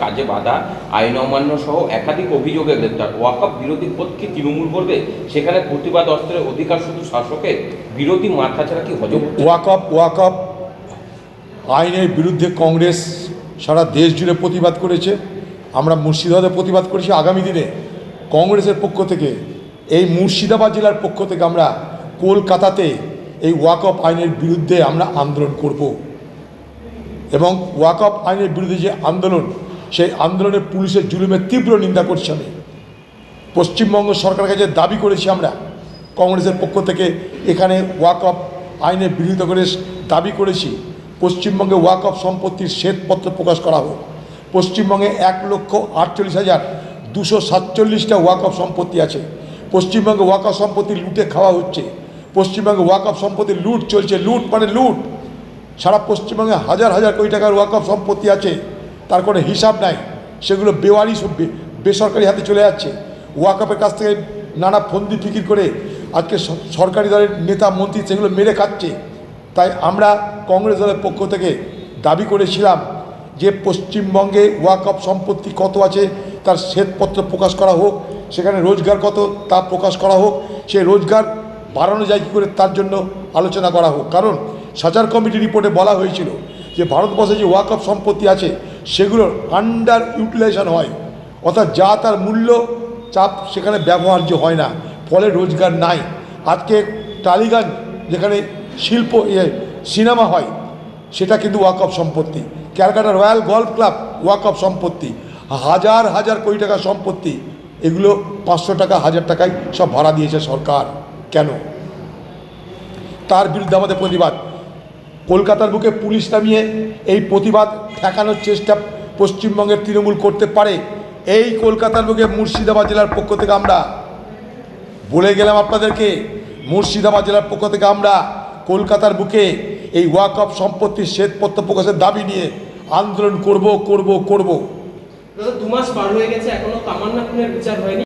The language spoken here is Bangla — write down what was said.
কাজে বাধা, আইন অমান্য সহ একাধিক অভিযোগে গ্রেপ্তার। ওয়াকআপ বিরোধী পক্ষে তৃণমূল করবে, সেখানে প্রতিবাদ অস্ত্রের অধিকার শুধু শাসকের, বিরোধী মাথা ছাড়া কি হজম? ওয়াকআপ ওয়াকআপ আইনের বিরুদ্ধে কংগ্রেস সারা দেশ জুড়ে প্রতিবাদ করেছে। আমরা মুর্শিদাবাদে প্রতিবাদ করেছি আগামী দিনে। কংগ্রেসের পক্ষ থেকে, এই মুর্শিদাবাদ জেলার পক্ষ থেকে আমরা কলকাতাতে এই ওয়াকআপ আইনের বিরুদ্ধে আমরা আন্দোলন করব। এবং ওয়াকআপ আইনের বিরুদ্ধে যে আন্দোলন সেই আন্দোলনে পুলিশের জুলুমের তীব্র নিন্দা করছি আমি। পশ্চিমবঙ্গ সরকারের কাছে দাবি করেছি আমরা, কংগ্রেসের পক্ষ থেকে এখানে ওয়াকআপ আইনের বিরোধিতা করে দাবি করেছি, পশ্চিমবঙ্গে ওয়াকআপ সম্পত্তির শ্বেতপত্র প্রকাশ করা হোক। পশ্চিমবঙ্গে এক লক্ষ আটচল্লিশ হাজার দুশো সাতচল্লিশটা ওয়াকআপ সম্পত্তি আছে। পশ্চিমবঙ্গে ওয়াকআপ সম্পত্তি লুটে খাওয়া হচ্ছে। পশ্চিমবঙ্গে ওয়াকআপ সম্পত্তি লুট চলছে, লুট মানে লুট। সারা পশ্চিমবঙ্গে হাজার হাজার কোটি টাকার ওয়াকফ সম্পত্তি আছে। তার কোনো হিসাব নাই। সেগুলো বেওয়ারি বেসরকারি হাতে চলে যাচ্ছে। ওয়াকফের কাছ থেকে নানা ফন্দি ফিকির করে আজকে সরকারি দলের নেতা, মন্ত্রী সেগুলো মেরে খাচ্ছে। তাই আমরা কংগ্রেস দলের পক্ষ থেকে দাবি করেছিলাম যে পশ্চিমবঙ্গে ওয়াকফ সম্পত্তি কত আছে, তার শ্বেতপত্র প্রকাশ করা হোক, সেখানে রোজগার কত তা প্রকাশ করা হোক, সে রোজগার বাড়ানো যায় কী করে তার জন্য আলোচনা করা হোক। কারণ সাচার কমিটি রিপোর্টে বলা হয়েছিল যে ভারতবর্ষে যে ওয়াকফ সম্পত্তি আছে সেগুলোর আন্ডার ইউটিলাইজেশন হয়। অর্থাৎ যা তার মূল্য, চাপ সেখানে ব্যবহার্য হয় না, ফলে রোজগার নাই। আজকে টালিগঞ্জ যেখানে শিল্প সিনেমা হয়, সেটা কিন্তু ওয়াকফ সম্পত্তি। ক্যালকাটা রয়্যাল গল্ফ ক্লাব ওয়াকফ সম্পত্তি। হাজার হাজার কোটি টাকা সম্পত্তি, এগুলো পাঁচশো টাকা, হাজার টাকায় সব ভাড়া দিয়েছে সরকার। কেন? তার বিরুদ্ধে আমাদের প্রতিবাদ। কলকাতার বুকে পুলিশ নামিয়ে এই প্রতিবাদ ঠেকানোর চেষ্টা পশ্চিমবঙ্গের তৃণমূল করতে পারে, এই কলকাতার বুকে মুর্শিদাবাদ জেলার পক্ষ থেকে আমরা বলে গেলাম আপনাদেরকে, মুর্শিদাবাদ জেলার পক্ষ থেকে আমরা কলকাতার বুকে এই ওয়াকফ সম্পত্তির শ্বেতপত্র প্রকাশের দাবি নিয়ে আন্দোলন করব করব করব। দু মাস পার হয়ে গেছে, এখনও তামান্না বিচার হয়নি।